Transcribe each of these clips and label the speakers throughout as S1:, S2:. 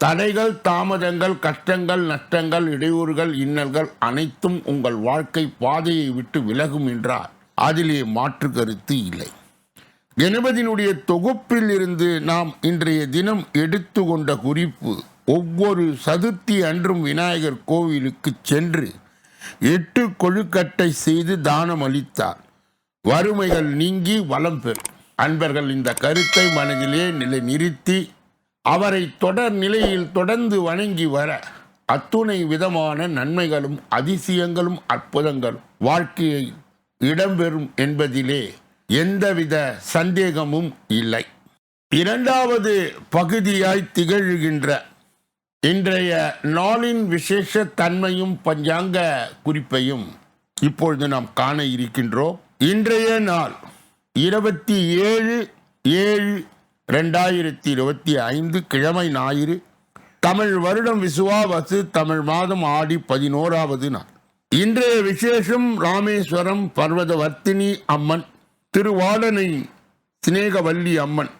S1: தடைகள் தாமதங்கள் கஷ்டங்கள் நஷ்டங்கள் இடையூறுகள் இன்னல்கள் அனைத்தும் உங்கள் வாழ்க்கை பாதையை விட்டு விலகும் என்றால் அதிலே மாற்று கருத்து இல்லை. கணபதியினுடைய தொகுப்பில் இருந்து நாம் இன்றைய தினம் எடுத்துக்கொண்ட குறிப்பு ஒவ்வொரு சதுர்த்தி அன்றும் விநாயகர் கோவிலுக்கு சென்று எட்டு கொழுக்கட்டை செய்து தானம் அளித்தார். வறுமைகள் நீங்கி வளம் பெறும். அன்பர்கள் இந்த கருத்தை மனதிலே நிலை நிறுத்தி அவரை தொடர் நிலையில் தொடர்ந்து வணங்கி வர அத்துணை விதமான நன்மைகளும் அதிசயங்களும் அற்புதங்களும் வாழ்க்கையை இடம்பெறும் என்பதிலே எந்தவித சந்தேகமும் இல்லை. இரண்டாவது பகுதியாய் திகழ்கின்ற இன்றைய நாளின் விசேஷ தன்மையும் பஞ்சாங்க குறிப்பையும் இப்பொழுது நாம் காண இருக்கின்றோம். இன்றைய நாள் இருபத்தி ஏழு ஏழு ரெண்டாயிரத்தி இருபத்தி ஐந்து கிழமை ஞாயிறு தமிழ் வருடம் விசுவாவசு தமிழ் மாதம் ஆடி பதினோராவது நாள். இன்றைய விசேஷம் ராமேஸ்வரம் பர்வதவர்த்தினி அம்மன் திருவாடனை சிநேகவல்லி அம்மன்.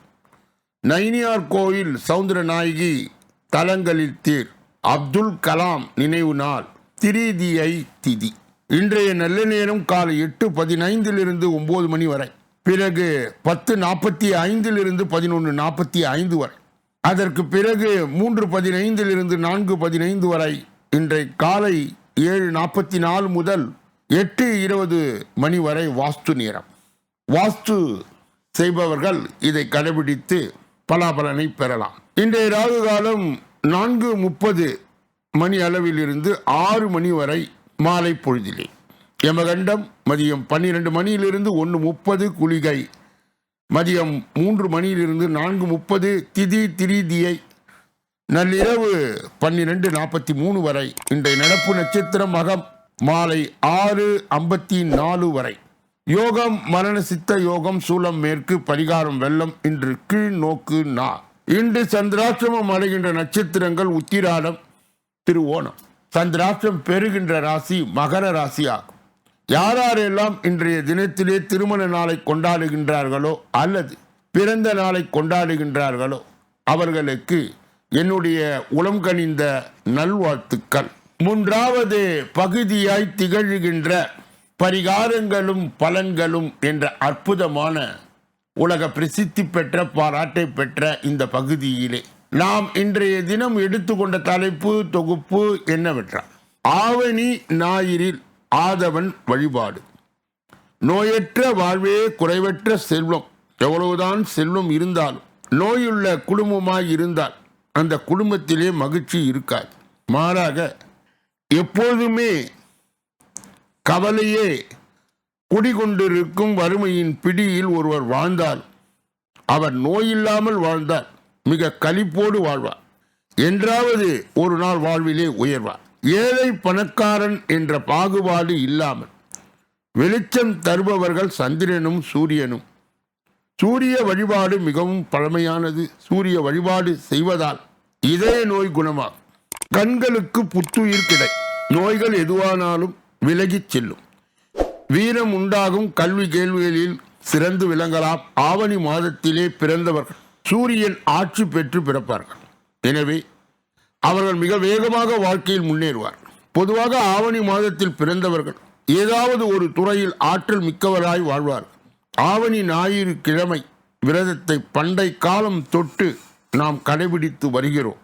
S1: நைனியார் கோயில் சவுந்தரநாயகி தலங்களில் தேர். அப்துல் கலாம் நினைவு நாள் திரிதியை திதி. இன்றைய நல்ல நேரம் காலை எட்டு பதினைந்திலிருந்து ஒன்பது மணி வரை. பிறகு பத்து நாற்பத்தி ஐந்திலிருந்து பதினொன்று நாற்பத்தி ஐந்து வரை. அதற்கு பிறகு மூன்று பதினைந்திலிருந்து நான்கு பதினைந்து வரை. இன்றை காலை ஏழு நாற்பத்தி நாலு முதல் எட்டு இருபது மணி வரை வாஸ்து நேரம். வாஸ்து செய்பவர்கள் இதை கடைபிடித்து பலாபலனை பெறலாம். இன்றைய ராகு காலம் நான்கு முப்பது மணி அளவிலிருந்து ஆறு மணி வரை மாலை பொழுதிலே. யமகண்டம் மதியம் பன்னிரெண்டு மணியிலிருந்து ஒன்று முப்பது குளிகை. மதியம் மூன்று மணியிலிருந்து நான்கு முப்பது திதி திரிதியை. நள்ளிரவு பன்னிரெண்டு நாற்பத்தி மூணு வரை. இன்றைய நடப்பு நட்சத்திரம் மகம் மாலை ஆறு ஐம்பத்தி நாலு வரை. யோகம் மரண சித்த யோகம் சூலம் மேற்கு பரிகாரம் வெள்ளம் இன்று கீழ் நோக்கு நா. இன்று சந்திராசிரமம் அடைகின்ற நட்சத்திரங்கள் உத்திராடம் திருவோணம். சந்திராஷ்டிரம் பெறுகின்ற ராசி மகர ராசி ஆகும் யாரெல்லாம் இன்றைய தினத்திலே திருமண நாளை கொண்டாடுகின்றார்களோ அல்லது பிறந்த நாளை கொண்டாடுகின்றார்களோ அவர்களுக்கு என்னுடைய உளம் கனிந்த நல்வாழ்த்துக்கள். மூன்றாவது பகுதியாய் திகழ்கின்ற பரிகாரங்களும் பலன்களும் என்ற அற்புதமான உலக பிரசித்தி பெற்ற பாராட்டை பெற்ற இந்த பகுதியிலே நாம் இன்றைய தினம் எடுத்துக்கொண்ட தலைப்பு தொகுப்பு என்னவென்றால் ஆவணி ஞாயிறில் ஆதவன் வழிபாடு. நோயற்ற வாழ்வே குறைவற்ற செல்வம். எவ்வளவுதான் செல்வம் இருந்தாலும் நோயுள்ள குடும்பமாய் இருந்தால் அந்த குடும்பத்திலே மகிழ்ச்சி இருக்காது. மாறாக எப்போதுமே கவலையே குடிகொண்டிருக்கும் வறுமையின் பிடியில் ஒருவர் வாழ்ந்தால் அவர் நோயில்லாமல் வாழ்ந்தால் மிக கலிப்போடு வாழ்வார். என்றாவது ஒரு நாள் வாழ்விலே உயர்வார். ஏழை பணக்காரன் என்ற பாகுபாடு இல்லாமல் வெளிச்சம் தருபவர்கள் சந்திரனும் சூரியனும். சூரிய வழிபாடு மிகவும் பழமையானது. சூரிய வழிபாடு செய்வதால் இதய நோய் குணமாகும். கண்களுக்கு புத்துயிர் கிடை. நோய்கள் எதுவானாலும் விலகிச் செல்லும். வீரம் உண்டாகும் கல்வி கேள்விகளில் சிறந்து விளங்கலாம். ஆவணி மாதத்திலே பிறந்தவர்கள். சூரியன் ஆட்சி பெற்று பிறப்பார்கள். எனவே அவர்கள் மிக வேகமாக வாழ்க்கையில் முன்னேறுவார். பொதுவாக ஆவணி மாதத்தில் பிறந்தவர்கள் ஏதாவது ஒரு துறையில் ஆற்றல் மிக்கவராய் வாழ்வார். ஆவணி ஞாயிறு கிழமை விரதத்தை பண்டை காலம் தொட்டு நாம் கடைபிடித்து வருகிறோம்.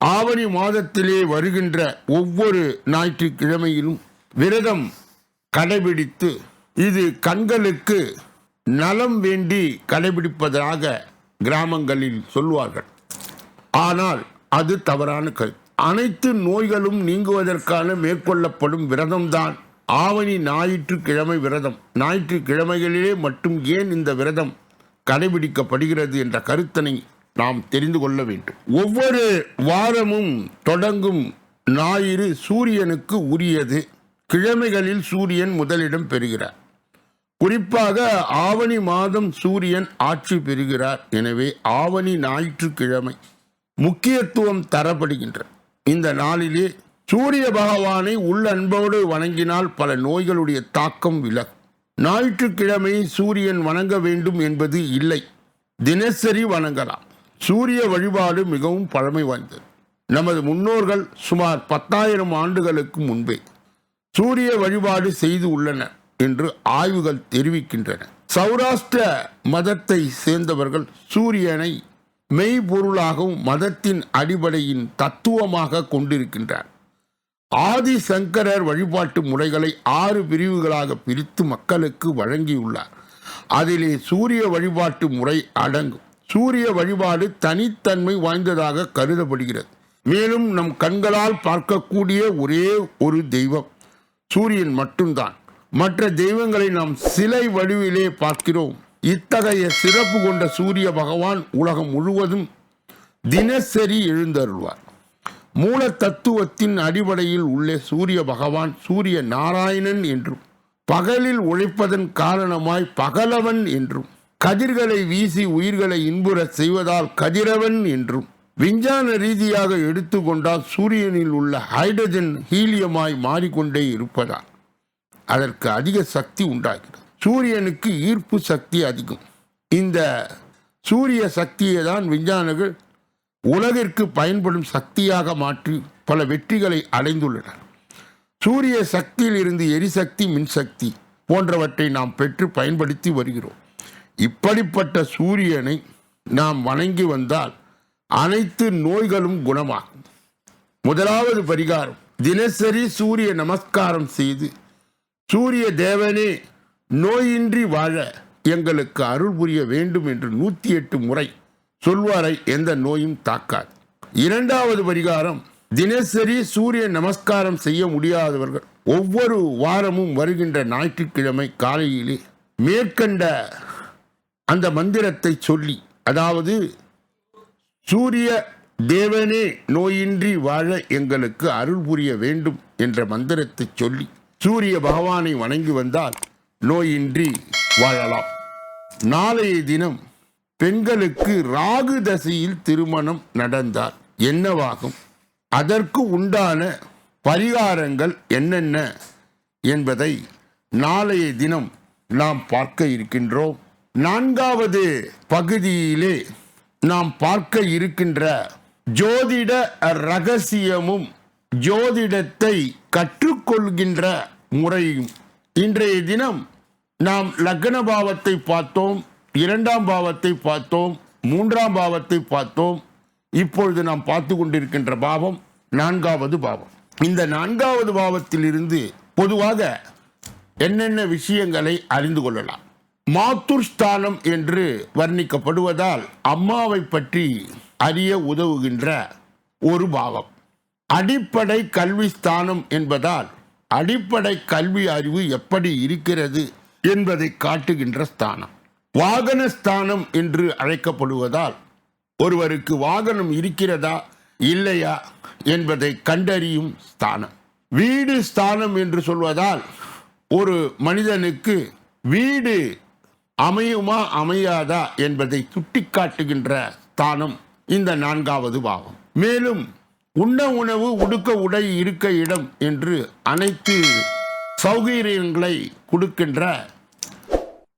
S1: ஆவணி மாதத்திலே வருகின்ற ஒவ்வொரு ஞாயிற்றுக்கிழமையிலும் விரதம் கடைபிடித்து இது கண்களுக்கு நலம் வேண்டி கடைபிடிப்பதாக கிராமங்களில் சொல்வார்கள். ஆனால் அது தவறான கருத்து. அனைத்து நோய்களும் நீங்குவதற்கான மேற்கொள்ளப்படும் விரதம்தான். ஆவணி ஞாயிற்றுக்கிழமை விரதம். ஞாயிற்றுக்கிழமைகளிலே மட்டும் ஏன் இந்த விரதம் கடைபிடிக்கப்படுகிறது என்ற கருத்தனை நாம் தெரிந்து கொள்ள வேண்டும். ஒவ்வொரு வாரமும் தொடங்கும் ஞாயிறு சூரியனுக்கு உரியது. கிழமைகளில் சூரியன் முதலிடம் பெறுகிறார். குறிப்பாக ஆவணி மாதம் சூரியன் ஆட்சி பெறுகிறார். எனவே ஆவணி ஞாயிற்றுக்கிழமை முக்கியத்துவம் தரப்படுகின்ற இந்த நாளிலே சூரிய பகவானை உள்ளன்போடு வணங்கினால் பல நோய்களுடைய தாக்கம் விலகும். ஞாயிற்றுக்கிழமை சூரியன் வணங்க வேண்டும் என்பது இல்லை. தினசரி வணங்கலாம். சூரிய வழிபாடு மிகவும் பழமை வாய்ந்தது. நமது முன்னோர்கள் சுமார் பத்தாயிரம் ஆண்டுகளுக்கு முன்பே சூரிய வழிபாடு செய்து உள்ளனர் என்று ஆய்வுகள் தெரிவிக்கின்றன. சௌராஷ்டிர மதத்தை சேர்ந்தவர்கள் சூரியனை மெய்ப்பொருளாகவும் மதத்தின் அடிப்படையின் தத்துவமாக கொண்டிருக்கின்றார். ஆதி சங்கரர் வழிபாட்டு முறைகளை ஆறு பிரிவுகளாக பிரித்து மக்களுக்கு வழங்கியுள்ளார். அதிலே சூரிய வழிபாட்டு முறை அடங்கும். சூரிய வழிபாடு தனித்தன்மை வாய்ந்ததாக கருதப்படுகிறது. மேலும் நம் கண்களால் பார்க்கக்கூடிய ஒரே ஒரு தெய்வம் சூரியன் மட்டும்தான். மற்ற தெய்வங்களை நாம் சிலை வடிவிலே பார்க்கிறோம். இத்தகைய சிறப்பு கொண்ட சூரிய பகவான் உலகம் முழுவதும் தினசரி எழுந்தருள்வார். மூல தத்துவத்தின் அடிப்படையில் உள்ளே சூரிய பகவான் சூரிய நாராயணன் என்றும் பகலில் உழைப்பதன் காரணமாய் பகலவன் என்றும் கதிர்களை வீசி உயிர்களை இன்புறச் செய்வதால் கதிரவன் என்றும் விஞ்ஞான ரீதியாக எடுத்துக்கொண்டால் சூரியனில் உள்ள ஹைட்ரஜன் ஹீலியமாய் மாறிக்கொண்டே இருப்பதால் அதற்கு அதிக சக்தி உண்டாகிறது. சூரியனுக்கு ஈர்ப்பு சக்தி அதிகம். இந்த சூரிய சக்தியை தான் விஞ்ஞானிகள் உலகிற்கு பயன்படும் சக்தியாக மாற்றி பல வெற்றிகளை அடைந்துள்ளனர். சூரிய சக்தியில் இருந்து எரிசக்தி மின்சக்தி போன்றவற்றை நாம் பெற்று பயன்படுத்தி வருகிறோம். இப்படிப்பட்ட சூரியனை நாம் வணங்கி வந்தால் அனைத்து நோய்களும் குணமாகும். முதலாவது பரிகாரம் தினசரி சூரிய நமஸ்காரம் செய்து சூரிய தேவனே நோயின்றி வாழ எங்களுக்கு அருள் புரிய வேண்டும் என்று நூற்றி எட்டு முறை சொல்வாரை எந்த நோயும் தாக்காது. இரண்டாவது பரிகாரம் தினசரி சூரிய நமஸ்காரம் செய்ய முடியாதவர்கள் ஒவ்வொரு வாரமும் வருகின்ற ஞாயிற்றுக்கிழமை காலையிலே மேற்கண்ட அந்த மந்திரத்தை சொல்லி அதாவது சூரிய தேவனே நோயின்றி வாழ எங்களுக்கு அருள் புரிய வேண்டும் என்ற மந்திரத்தை சொல்லி சூரிய பகவானை வணங்கி வந்தால் நோயின்றி வாழலாம். நாளைய தினம் பெண்களுக்கு ராகு தசையில் திருமணம் நடந்தால் என்னவாகும்? அதற்கு உண்டான பரிகாரங்கள் என்னென்ன என்பதை நாளைய தினம் நாம் பார்க்க இருக்கின்றோம். நான்காவது பகுதியிலே நாம் பார்க்க இருக்கின்ற ஜோதிட ரகசியமும் ஜோதிடத்தை கற்றுக்கொள்கின்ற முறையும் இன்றைய தினம் நாம் லக்ன பாவத்தை பார்த்தோம் இரண்டாம் பாவத்தை பார்த்தோம் மூன்றாம் பாவத்தை பார்த்தோம். இப்பொழுது நாம் பார்த்து கொண்டிருக்கின்ற பாவம் நான்காவது பாவம். இந்த நான்காவது பாவத்திலிருந்து பொதுவாக என்னென்ன விஷயங்களை அறிந்து கொள்ளலாம்? மாத்துர்ஸ்தானம் என்று வர்ணிக்கப்படுவதால் அம்மாவை பற்றி அறிய உதவுகின்ற ஒரு பாவம். அடிப்படை கல்வி ஸ்தானம் என்பதால் அடிப்படை கல்வி அறிவு எப்படி இருக்கிறது என்பதை காட்டுகின்ற ஸ்தானம். வாகன ஸ்தானம் என்று அழைக்கப்படுவதால் ஒருவருக்கு வாகனம் இருக்கிறதா இல்லையா என்பதை கண்டறியும் ஸ்தானம். வீடு ஸ்தானம் என்று சொல்வதால் ஒரு மனிதனுக்கு வீடு அமையுமா அமையாதா என்பதை சுட்டிக்காட்டுகின்ற ஸ்தானம் இந்த நான்காவது பாவம். மேலும் உண்ண உணவு உடுக்க உடை இருக்க இடம் என்று அனைத்து சௌகரியங்களை கொடுக்கின்ற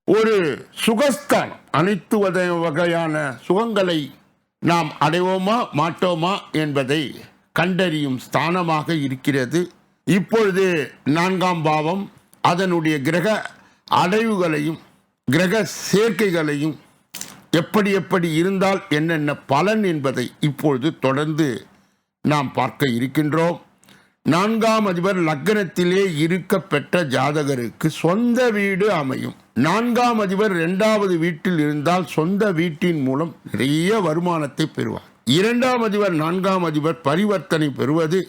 S1: ஒரு சுகஸ்தானம் அனைத்து வகையான சுகங்களை நாம் அடைவோமா மாட்டோமா என்பதை கண்டறியும் ஸ்தானமாக இருக்கிறது. இப்பொழுது நான்காம் பாவம் அதனுடைய கிரக அடைவுகளையும் கிரக சேர்க்கைகளையும் எப்படி எப்படி இருந்தால் என்னென்ன பலன் என்பதை இப்பொழுது தொடர்ந்து நாம் பார்க்க இருக்கின்றோம். நான்காம் அதிபர் லக்னத்திலே இருக்க பெற்ற ஜாதகருக்கு சொந்த வீடு அமையும். நான்காம் அதிபர் இரண்டாவது வீட்டில் இருந்தால் சொந்த வீட்டின் மூலம் நிறைய வருமானத்தை பெறுவார். இரண்டாம் அதிபர் நான்காம் அதிபர் பரிவர்த்தனை பெறுவது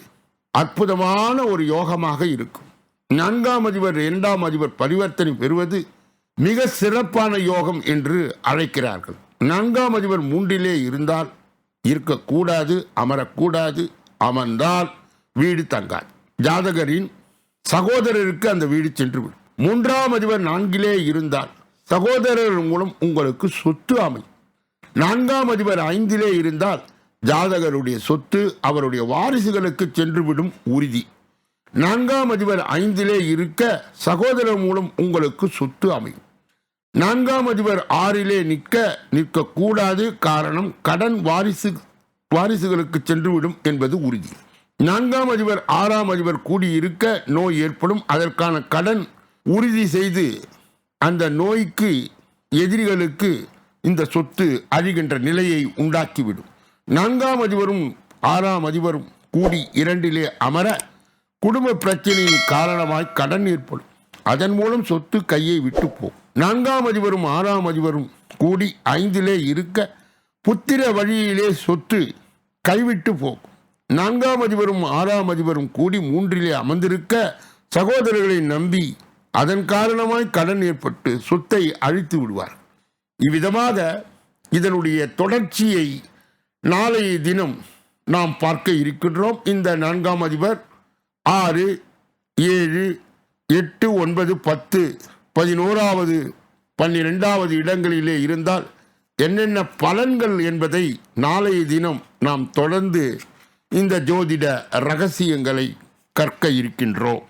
S1: அற்புதமான ஒரு யோகமாக இருக்கும். நான்காம் அதிபர் இரண்டாம் அதிபர் பரிவர்த்தனை பெறுவது மிக சிறப்பான யோகம் என்று அழைக்கிறார்கள். நான்காம் அதிபர் மூன்றிலே இருந்தால் இருக்கக்கூடாது அமரக்கூடாது அமர்ந்தால் வீடு தங்காது. ஜாதகரின் சகோதரருக்கு அந்த வீடு சென்றுவிடும். மூன்றாம் அதிபர் நான்கிலே இருந்தால் சகோதரர் மூலம் உங்களுக்கு சொத்து அமையும். நான்காம் அதிபர் ஐந்திலே இருந்தால் ஜாதகருடைய சொத்து அவருடைய வாரிசுகளுக்கு சென்றுவிடும் உறுதி. நான்காம் அதிபர் ஐந்திலே இருக்க சகோதரர் மூலம் உங்களுக்கு சொத்து அமையும். நான்காம் அதிபர் ஆறிலே நிற்க நிற்கக்கூடாது. காரணம் கடன் வாரிசு வாரிசுகளுக்கு சென்றுவிடும் என்பது உறுதி. நான்காம் அதிபர் ஆறாம் அதிபர் கூடியிருக்க நோய் ஏற்படும். அதற்கான கடன் உறுதி செய்து அந்த நோய்க்கு எதிரிகளுக்கு இந்த சொத்து அழிகின்ற நிலையை உண்டாக்கிவிடும். நான்காம் அதிபரும் ஆறாம் அதிபரும் கூடி இரண்டிலே அமர குடும்ப பிரச்சனையின் காரணமாய் கடன் ஏற்படும். அதன் மூலம் சொத்து கையை விட்டு போகும். நான்காம் அதிபரும் ஆறாம் அதிபரும் கூடி ஐந்திலே இருக்க புத்திர வழியிலே சொத்து கைவிட்டு போகும் நான்காம் அதிபரும் ஆறாம் அதிபரும் கூடி மூன்றிலே அமர்ந்திருக்க சகோதரர்களை நம்பி அதன் காரணமாய் கடன் ஏற்பட்டு சொத்தை அழித்து விடுவார். இவ்விதமாக இதனுடைய தொடர்ச்சியை நாளைய தினம் நாம் பார்க்க இருக்கின்றோம். இந்த நான்காம் அதிபர் ஆறு ஏழு எட்டு ஒன்பது பத்து பதினோராவது பன்னிரெண்டாவது இடங்களிலே இருந்தால் என்னென்ன பலன்கள் என்பதை நாளைய தினம் நாம் தொடர்ந்து இந்த ஜோதிட ரகசியங்களை கற்க இருக்கின்றோம்.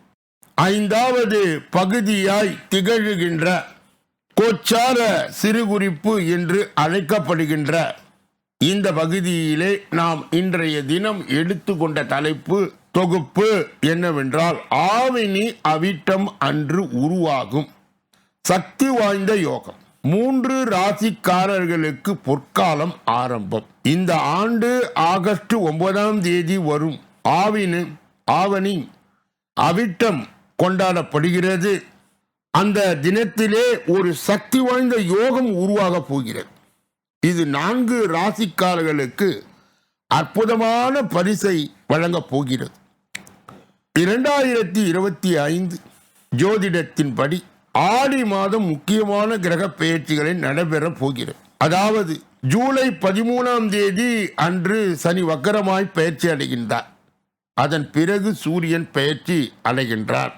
S1: ஐந்தாவது பகுதியாய் திகழ்கின்ற கோச்சார சிறுகுறிப்பு என்று அழைக்கப்படுகின்ற இந்த பகுதியிலே நாம் இன்றைய தினம் எடுத்துக்கொண்ட தலைப்பு தொகுப்பு என்னவென்றால் ஆவினி அவிட்டம் அன்று உருவாகும். சக்தி வாய்ந்த யோகம். மூன்று ராசிக்காரர்களுக்கு பொற்காலம் ஆரம்பம். இந்த ஆண்டு ஆகஸ்ட் ஒன்பதாம் தேதி வரும் ஆவினு ஆவணி அவிட்டம் கொண்டாடப்படுகிறது. அந்த தினத்திலே ஒரு சக்தி வாய்ந்த யோகம் உருவாக போகிறது. இது நான்கு ராசிக்காரர்களுக்கு அற்புதமான பரிசை வழங்கப் போகிறது. இரண்டாயிரத்தி இருபத்தி ஐந்து ஜோதிடத்தின்படி ஆடி மாதம் முக்கியமான கிரக பெயர்ச்சிகளை நடைபெறப் போகிறது. அதாவது ஜூலை பதிமூணாம் தேதி அன்று சனி வக்கரமாய் பயிற்சி அடைகின்றார். அதன் பிறகு சூரியன் பயிற்சி அடைகின்றார்.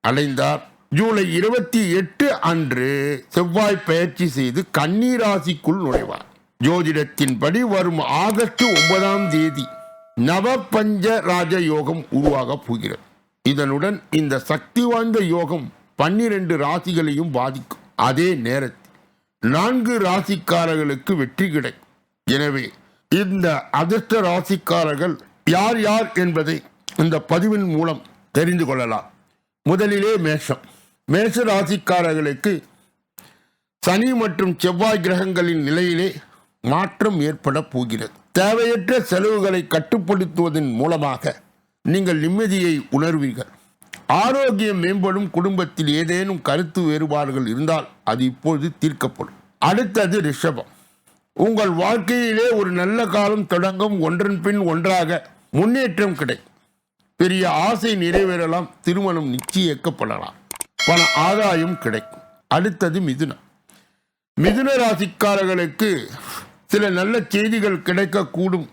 S1: அடைந்தார். ஜூலை இருபத்தி எட்டு அன்று செவ்வாய் பயிற்சி செய்து கன்னிராசிக்குள் நுழைவார். ஜோதிடத்தின்படி வரும் ஆகஸ்ட் ஒன்பதாம் தேதி நவபஞ்ச ராஜ யோகம் உருவாகப் போகிறது. இதனுடன் இந்த சக்தி வாய்ந்த யோகம் பன்னிரண்டு ராசிகளையும் பாதிக்கும். அதே நேரத்தில் நான்கு ராசிக்காரர்களுக்கு வெற்றி கிடைக்கும். எனவே இந்த அதிர்ஷ்ட ராசிக்காரர்கள் யார் யார் என்பதை இந்த பதிவின் மூலம் தெரிந்து கொள்ளலாம். முதலிலே மேஷம். மேஷ ராசிக்காரர்களுக்கு சனி மற்றும் செவ்வாய் கிரகங்களின் நிலையிலே மாற்றம் ஏற்பட போகிறது. தேவையற்ற செலவுகளை கட்டுப்படுத்துவதன் மூலமாக நீங்கள் நிம்மதியை உணர்வீர்கள். ஆரோக்கியம் மேம்படும் குடும்பத்தில் ஏதேனும் கருத்து வேறுபாடுகள் இருந்தால் அது இப்பொழுது தீர்க்கப்படும். அடுத்தது ரிஷபம். உங்கள் வாழ்க்கையிலே ஒரு நல்ல காலம் தொடங்கும் ஒன்றன் பின் ஒன்றாக முன்னேற்றம் கிடைக்கும். பெரிய ஆசை நிறைவேறலாம் திருமணம் நிச்சயிக்கப்படலாம். பல ஆதாயம் கிடைக்கும். அடுத்தது மிதுனம். மிதுன ராசிக்காரர்களுக்கு சில நல்ல செய்திகள் கிடைக்கக்கூடும்.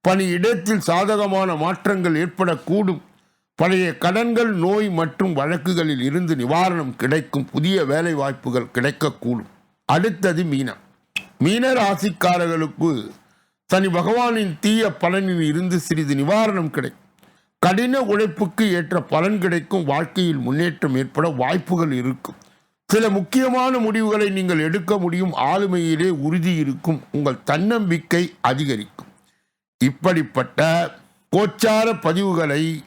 S1: பணி இடத்தில் சாதகமான மாற்றங்கள் ஏற்படக்கூடும். பழைய கடன்கள் நோய் மற்றும் வழக்குகளில் இருந்து நிவாரணம் கிடைக்கும் புதிய வேலை வாய்ப்புகள் கிடைக்கக்கூடும். அடுத்தது மீனம். மீன ராசிக்காரர்களுக்கு சனி பகவானின் தீய பலனில் இருந்து சிறிது நிவாரணம் கிடைக்கும். கடின உழைப்புக்கு ஏற்ற பலன் கிடைக்கும். வாழ்க்கையில் முன்னேற்றம் ஏற்பட வாய்ப்புகள் இருக்கும். சில முக்கியமான முடிவுகளை நீங்கள் எடுக்க முடியும். ஆளுமையிலே உறுதி இருக்கும். உங்கள் தன்னம்பிக்கை அதிகரிக்கும். இப்படிப்பட்ட கோச்சார பதிவுகளை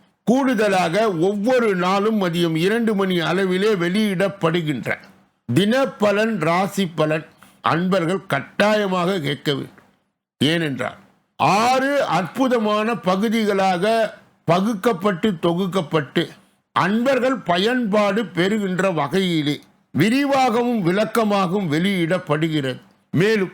S1: கூடுதலாக ஒவ்வொரு நாளும் மதியம் இரண்டு மணி அளவிலே வெளியிடப்படுகின்ற தினப்பலன் ராசி பலன் அன்பர்கள் கட்டாயமாக கேட்க வேண்டும். ஏனென்றால் ஆறு அற்புதமான பகுதிகளாக பகுக்கப்பட்டு தொகுக்கப்பட்டு அன்பர்கள் பயன்பாடு பெறுகின்ற வகையிலே விரிவாகவும் விளக்கமாகவும் வெளியிடப்படுகிறது. மேலும்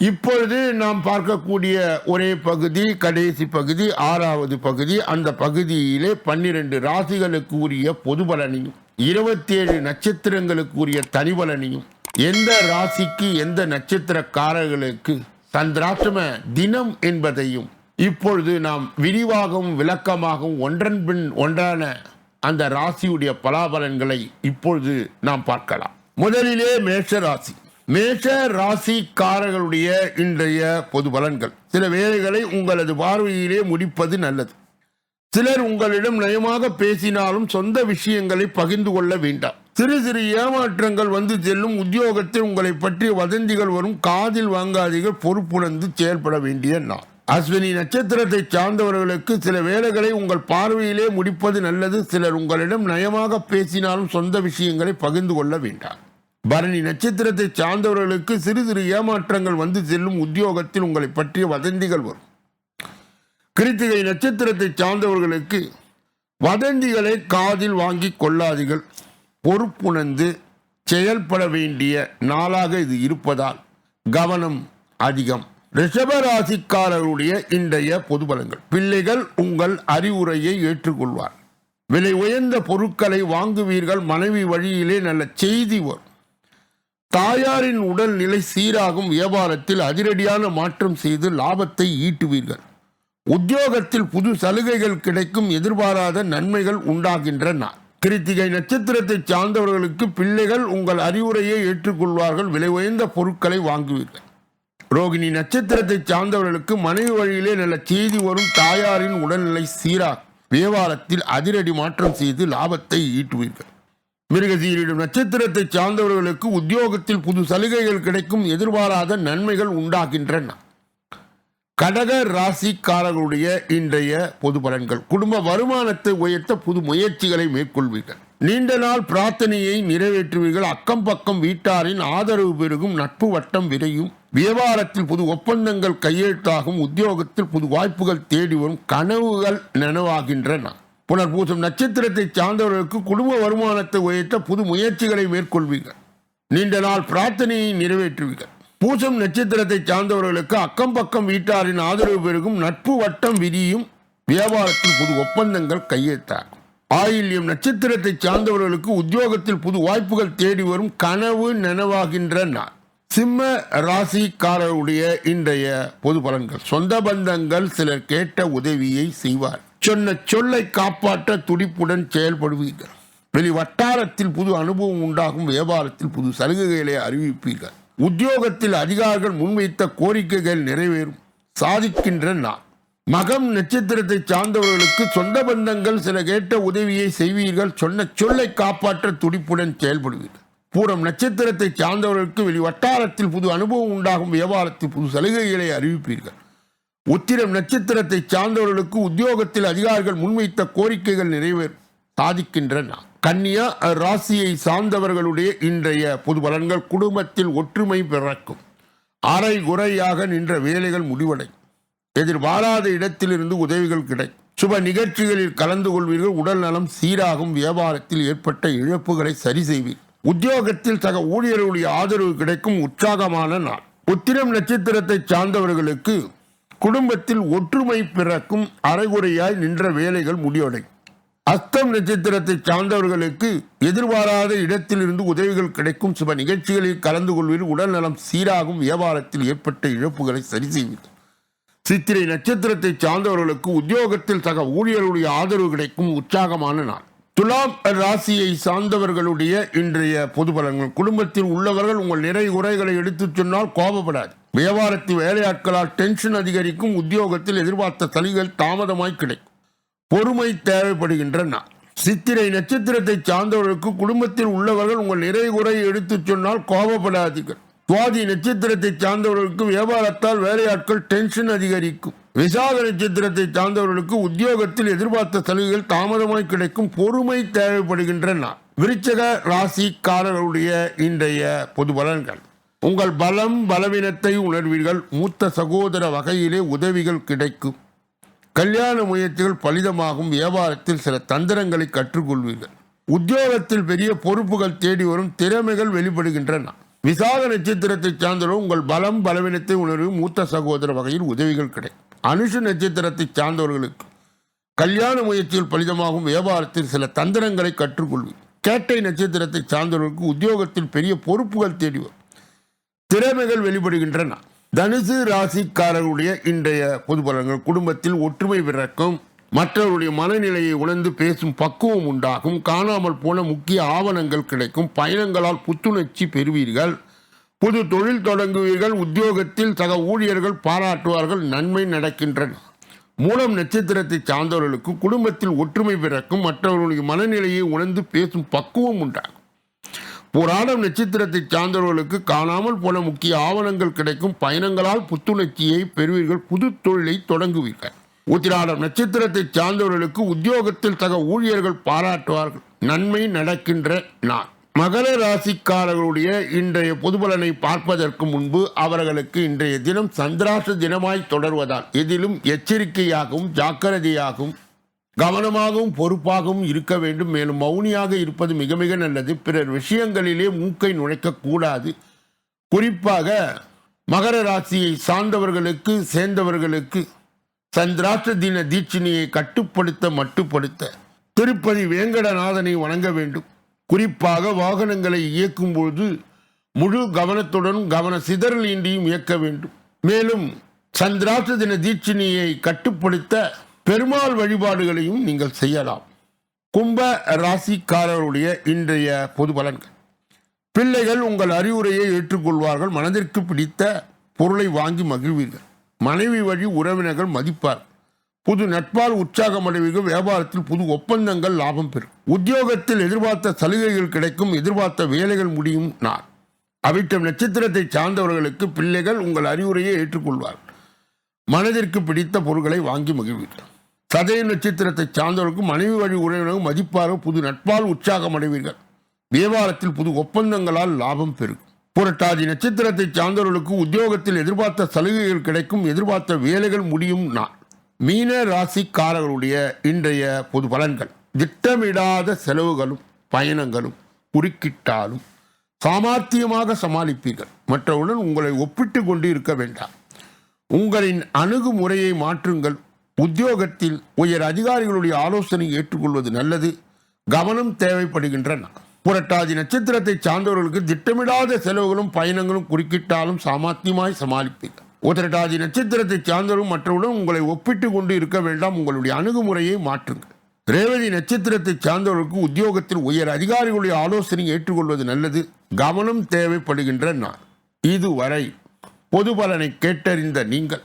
S1: இப்பொழுது நாம் பார்க்கக்கூடிய ஒரே பகுதி கடைசி பகுதி ஆறாவது பகுதி. அந்த பகுதியிலே பன்னிரண்டு ராசிகளுக்கு உரிய பொது பலனையும் இருபத்தி ஏழு நட்சத்திரங்களுக்கு உரிய தனி பலனையும் எந்த ராசிக்கு எந்த நட்சத்திரக்காரர்களுக்கு சந்திராஷ்டம தினம் என்பதையும் இப்பொழுது நாம் விரிவாகவும் விளக்கமாகவும் ஒன்றன் பின் ஒன்றான அந்த ராசியுடைய பலாபலன்களை இப்பொழுது நாம் பார்க்கலாம். முதலிலே மேஷ ராசி மேஷ ராசிக்காரர்களுடைய இன்றைய பொது பலன்கள். சில வேலைகளை உங்களது பார்வையிலே முடிப்பது நல்லது. சிலர் உங்களிடம் நயமாக பேசினாலும் சொந்த விஷயங்களை பகிர்ந்து கொள்ள வேண்டாம். சிறு சிறு ஏமாற்றங்கள் வந்து செல்லும் உத்தியோகத்தில் உங்களை பற்றிய வதந்திகள் வரும். காதில் வாங்காதீர்கள் பொறுப்புணர்ந்து செயல்பட வேண்டிய நாள். அஸ்வினி நட்சத்திரத்தை சார்ந்தவர்களுக்கு சில வேலைகளை உங்கள் பார்வையிலே முடிப்பது நல்லது. சிலர் உங்களிடம் நயமாக பேசினாலும் சொந்த விஷயங்களை பகிர்ந்து கொள்ள வேண்டாம். பரணி நட்சத்திரத்தை சார்ந்தவர்களுக்கு சிறு சிறு ஏமாற்றங்கள் வந்து செல்லும் உத்தியோகத்தில் உங்களை பற்றிய வதந்திகள் வரும். கிருத்திகை நட்சத்திரத்தை சார்ந்தவர்களுக்கு வதந்திகளை காதில் வாங்கி கொள்ளாதீர்கள். பொறுப்புணர்ந்து செயல்பட வேண்டிய நாளாக இது இருப்பதால் கவனம் அதிகம். ரிஷபராசிக்காரருடைய இன்றைய பொது பலங்கள் பிள்ளைகள் உங்கள் அறிவுரையை ஏற்றுக்கொள்வார். விலை உயர்ந்த பொருட்களை வாங்குவீர்கள். மனைவி வழியிலே நல்ல செய்தி வரும். தாயாரின் உடல்நிலை சீராகும் வியாபாரத்தில் அதிரடியான மாற்றம் செய்து லாபத்தை ஈட்டுவீர்கள். உத்தியோகத்தில் புது சலுகைகள் கிடைக்கும் எதிர்பாராத நன்மைகள் உண்டாகின்றன. கிருத்திகை நட்சத்திரத்தை சார்ந்தவர்களுக்கு பிள்ளைகள் உங்கள் அறிவுரையை ஏற்றுக்கொள்வார்கள். விலை உயர்ந்த பொருட்களை வாங்குவீர்கள். ரோகிணி நட்சத்திரத்தை சார்ந்தவர்களுக்கு மனைவி வழியிலே நல்ல செய்தி வரும் தாயாரின் உடல்நிலை சீராக வியாபாரத்தில் அதிரடி மாற்றம் செய்து லாபத்தை ஈட்டுவீர்கள். மிருகசீரிடும் நட்சத்திரத்தை சார்ந்தவர்களுக்கு உத்தியோகத்தில் புது சலுகைகள் கிடைக்கும் எதிர்பாராத நன்மைகள் உண்டாகின்றன. கடக ராசிக்காரர்களுடைய இன்றைய பொது பலன்கள். குடும்ப வருமானத்தை உயர்த்த புது முயற்சிகளை மேற்கொள்வீர்கள். நீண்ட நாள் பிரார்த்தனையை நிறைவேற்றுவீர்கள். அக்கம் பக்கம் வீட்டாரின் ஆதரவு பெருகும் நட்பு வட்டம் விரையும். வியாபாரத்தில் புது ஒப்பந்தங்கள் கையெழுத்தாகும் உத்தியோகத்தில் புது வாய்ப்புகள் தேடி வரும் கனவுகள் நனவாகின்றன. புனர்பூசம் நட்சத்திரத்தை சார்ந்தவர்களுக்கு குடும்ப வருமானத்தை உயர்த்த புது முயற்சிகளை மேற்கொள்வீர்கள். நீண்ட நாள் பிரார்த்தனையை நிறைவேற்றுவீர்கள். பூசம் நட்சத்திரத்தை சார்ந்தவர்களுக்கு அக்கம் பக்கம் வீட்டாரின் ஆதரவு பெருகும் நட்பு வட்டம் விரியும் வியாபாரத்தில் புது ஒப்பந்தங்கள் கையெழுத்தாகும் ஆயில்யம் நட்சத்திரத்தை சார்ந்தவர்களுக்கு உத்தியோகத்தில் புது வாய்ப்புகள் தேடி வரும் கனவு நனவாகின்ற நாள். சிம்ம ராசிக்காரருடைய இன்றைய பொது பலன்கள். சொந்த பந்தங்கள் சிலர் கேட்ட உதவியை செய்வார். சொன்ன சொல்லை காப்பாற்ற துடிப்புடன் செயல்படுவீர்கள். வெளி வட்டாரத்தில் புது அனுபவம் உண்டாகும் வியாபாரத்தில் புது சலுகைகளை அறிவிப்பீர்கள். உத்தியோகத்தில் அதிகாரிகள் முன்வைத்த கோரிக்கைகள் நிறைவேறும். சாதிக்கின்ற நான். மகம் நட்சத்திரத்தை சார்ந்தவர்களுக்கு சொந்த பந்தங்கள் சில கேட்ட உதவியை செய்வீர்கள். சொன்ன சொல்லை காப்பாற்ற துடிப்புடன் செயல்படுவீர்கள். பூரம் நட்சத்திரத்தை சார்ந்தவர்களுக்கு வெளி வட்டாரத்தில் புது அனுபவம் உண்டாகும் வியாபாரத்தில் புது சலுகைகளை அறிவிப்பீர்கள். உத்திரம் நட்சத்திரத்தை சார்ந்தவர்களுக்கு உத்தியோகத்தில் அதிகாரிகள் முன்வைத்த கோரிக்கைகள் நிறைவே சாதிக்கின்றன. கன்னியா ராசியை சார்ந்தவர்களுடைய இன்றைய பொது பலன்கள் குடும்பத்தில் ஒற்றுமை பிறக்கும். அரை குறையாக நின்ற வேலைகள் முடிவடை. எதிர்பாராத இடத்திலிருந்து உதவிகள் கிடை சுப நிகழ்ச்சிகளில் கலந்து கொள்வீர்கள். உடல் நலம் சீராகும். வியாபாரத்தில் ஏற்பட்ட இழப்புகளை சரி செய்வீர். உத்தியோகத்தில் சக ஊழியர்களுடைய ஆதரவு கிடைக்கும். உற்சாகமான நாள். உத்திரம் நட்சத்திரத்தை சார்ந்தவர்களுக்கு குடும்பத்தில் ஒற்றுமை பிறக்கும் அரைகுறையாய் நின்ற வேலைகள் முடிவடையும் அஸ்தம் நட்சத்திரத்தை சார்ந்தவர்களுக்கு எதிர்பாராத இடத்திலிருந்து உதவிகள் கிடைக்கும் சில நிகழ்ச்சிகளில் கலந்து கொள்வதில் உடல்நலம் சீராகும். வியாபாரத்தில் ஏற்பட்ட இழப்புகளை சரி செய்வீர்கள் சித்திரை நட்சத்திரத்தை சார்ந்தவர்களுக்கு உத்தியோகத்தில் சக ஊழியர்களுடைய ஆதரவு கிடைக்கும். உற்சாகமான நாள். துலாம் ராசியை சார்ந்தவர்களுடைய இன்றைய பொது பலன்கள். குடும்பத்தில் உள்ளவர்கள் உங்கள் நிறை குறைகளை எடுத்துச் சொன்னால் கோபப்படாது வியாபாரத்து வேலையாட்களால் டென்ஷன் அதிகரிக்கும் உத்தியோகத்தில் எதிர்பார்த்த சலுகைகள் தாமதமாய் கிடைக்கும். பொறுமை தேவைப்படுகின்றன. சித்திரை நட்சத்திரத்தை சார்ந்தவர்களுக்கு குடும்பத்தில் உள்ளவர்கள் உங்கள் நிறை குறை எடுத்துச் சொன்னால் கோபப்படாதீர்கள். சுவாதி நட்சத்திரத்தை சார்ந்தவர்களுக்கு வியாபாரத்தால் வேலையாட்கள் டென்ஷன் அதிகரிக்கும். விசாக நட்சத்திரத்தை சார்ந்தவர்களுக்கு உத்தியோகத்தில் எதிர்பார்த்த சலுகைகள் தாமதமாய் கிடைக்கும். பொறுமை தேவைப்படுகின்றன. விருச்சக ராசிக்காரர்களுடைய இன்றைய பொது பலன்கள். உங்கள் பலம் பலவீனத்தை உணர்வீர்கள். மூத்த சகோதர வகையிலே உதவிகள் கிடைக்கும். கல்யாண முயற்சிகள் பலிதமாகும். வியாபாரத்தில் சில தந்திரங்களை கற்றுக்கொள்வீர்கள். உத்தியோகத்தில் பெரிய பொறுப்புகள் தேடி வரும் திறமைகள் வெளிப்படுகின்றன. விசாக நட்சத்திரத்தை சார்ந்தவர்கள் உங்கள் பலம் பலவீனத்தை உணர்வு மூத்த சகோதர வகையில் உதவிகள் கிடைக்கும். அனுஷ நட்சத்திரத்தை சார்ந்தவர்களுக்கு கல்யாண முயற்சியில் பலிதமாகும். வியாபாரத்தில் சில தந்திரங்களை கற்றுக்கொள்வீர்கள். கேட்டை நட்சத்திரத்தை சார்ந்தவர்களுக்கு உத்தியோகத்தில் பெரிய பொறுப்புகள் தேடி வரும். திறமைகள் வெளிப்படுகின்றன. தனுசு ராசிக்காரர்களுடைய இன்றைய பொது பலன்கள் குடும்பத்தில் ஒற்றுமை பிறக்கும் மற்றவருடைய மனநிலையை உணர்ந்து பேசும் பக்குவம் உண்டாகும் காணாமல் போன முக்கிய ஆவணங்கள் கிடைக்கும் பயணங்களால் புத்துணர்ச்சி பெறுவீர்கள் புது தொழில் தொடங்குவீர்கள் உத்தியோகத்தில் சக ஊழியர்கள் பாராட்டுவார்கள் நன்மை நடக்கின்றன. மூலம் நட்சத்திரத்தை சார்ந்தவர்களுக்கு குடும்பத்தில் ஒற்றுமை பிறக்கும் மற்றவர்களுடைய மனநிலையை உணர்ந்து பேசும் பக்குவம் உண்டாகும். புராணம் நட்சத்திரத்தை சார்ந்தவர்களுக்கு காணாமல் போன முக்கிய ஆவணங்கள் கிடைக்கும் பயணங்களால் புத்துணர்ச்சியை பெறுவீர்கள் புது தொழிலை தொடங்குவீர்கள். உத்திராடம் நட்சத்திரத்தை சார்ந்தவர்களுக்கு உத்தியோகத்தில் சக ஊழியர்கள் பாராட்டுவார்கள். நன்மை நடக்கின்ற நாள். மகர ராசிக்காரர்களுடைய இன்றைய பொதுபலனை பார்ப்பதற்கு முன்பு அவர்களுக்கு இன்றைய தினம் சந்திராச தினமாய் தொடர்வதால் எதிலும் எச்சரிக்கையாகவும் ஜாக்கிரதையாகவும் கவனமாகவும் பொறுப்பாகவும் இருக்க வேண்டும். மேலும் மௌனியாக இருப்பது மிக மிக நல்லது. பிறர் விஷயங்களிலே மூக்கை நுழைக்கக்கூடாது குறிப்பாக மகர ராசியை சார்ந்தவர்களுக்கு சேர்ந்தவர்களுக்கு சந்திராஷ்ட தின தீட்சிணியை கட்டுப்படுத்த மட்டுப்படுத்த திருப்பதி வேங்கடநாதனை வணங்க வேண்டும். குறிப்பாக வாகனங்களை இயக்கும் பொழுது முழு கவனத்துடன் கவன சிதறல் இன்றியும் இயக்க வேண்டும். மேலும் சந்திராஷ்ட தின தீட்சிணியை கட்டுப்படுத்த பெருமாள் வழிபாடுகளையும் நீங்கள் செய்யலாம். கும்ப ராசிக்காரருடைய இன்றைய பொது பலன்கள். பிள்ளைகள் உங்கள் அறிவுரையை ஏற்றுக்கொள்வார்கள் மனதிற்கு பிடித்த பொருளை வாங்கி மகிழ்வீர்கள். மனைவி வழி உறவினர்கள் மதிப்பார் புது நட்பால் உற்சாகம் அடைவீர்கள் வியாபாரத்தில் புது ஒப்பந்தங்கள் லாபம் பெறும். உத்தியோகத்தில் எதிர்பார்த்த சலுகைகள் கிடைக்கும் எதிர்பார்த்த வேலைகள் முடியும் நாள். அவிட்டம் நட்சத்திரத்தை சார்ந்தவர்களுக்கு பிள்ளைகள் உங்கள் அறிவுரையை ஏற்றுக்கொள்வார்கள். மனதிற்கு பிடித்த பொருட்களை வாங்கி மகிழ்வீர்கள். சதய நட்சத்திரத்தை சார்ந்தவர்களுக்கும் மனைவி வழி உறவினரும் மதிப்பாக புது நட்பால் உற்சாகம் அடைவீர்கள். வியாபாரத்தில் புது ஒப்பந்தங்களால் லாபம் பெருகும். புரட்டாதி நட்சத்திரத்தை சார்ந்தவர்களுக்கு உத்தியோகத்தில் எதிர்பார்த்த சலுகைகள் கிடைக்கும் எதிர்பார்த்த வேலைகள் முடியும் நாள். மீன ராசிக்காரர்களுடைய இன்றைய பொது பலன்கள். திட்டமிடாத செலவுகளும் பயணங்களும் குறுக்கிட்டாலும் சாமர்த்தியமாக சமாளிப்பீர்கள். மற்றவுடன் உங்களை ஒப்பிட்டு கொண்டு இருக்க வேண்டாம். உங்களின் அணுகுமுறையை மாற்றுங்கள். உத்தியோகத்தில் உயர் அதிகாரிகளுடைய ஆலோசனை ஏற்றுக்கொள்வது நல்லது. கவனம் தேவைப்படுகின்றன. புரட்டாதி நட்சத்திரத்தை சார்ந்தவர்களுக்கு திட்டமிடாத செலவுகளும் பயணங்களும் குறுக்கிட்டாலும் சாமர்த்தியமாய் சமாளிப்பீர்கள் உத்திரட்டாதி நட்சத்திரத்தை சார்ந்தவரும் மற்றவுடன் உங்களை ஒப்பிட்டு கொண்டு இருக்க வேண்டாம். உங்களுடைய அணுகுமுறையை மாற்றுங்கள். ரேவதி நட்சத்திரத்தை சார்ந்தவர்களுக்கு உத்தியோகத்தில் உயர் அதிகாரிகளுடைய ஆலோசனை ஏற்றுக்கொள்வது நல்லது. கவனம் தேவைப்படுகின்ற நாள் இதுவரை பொது பலனை கேட்டறிந்த நீங்கள்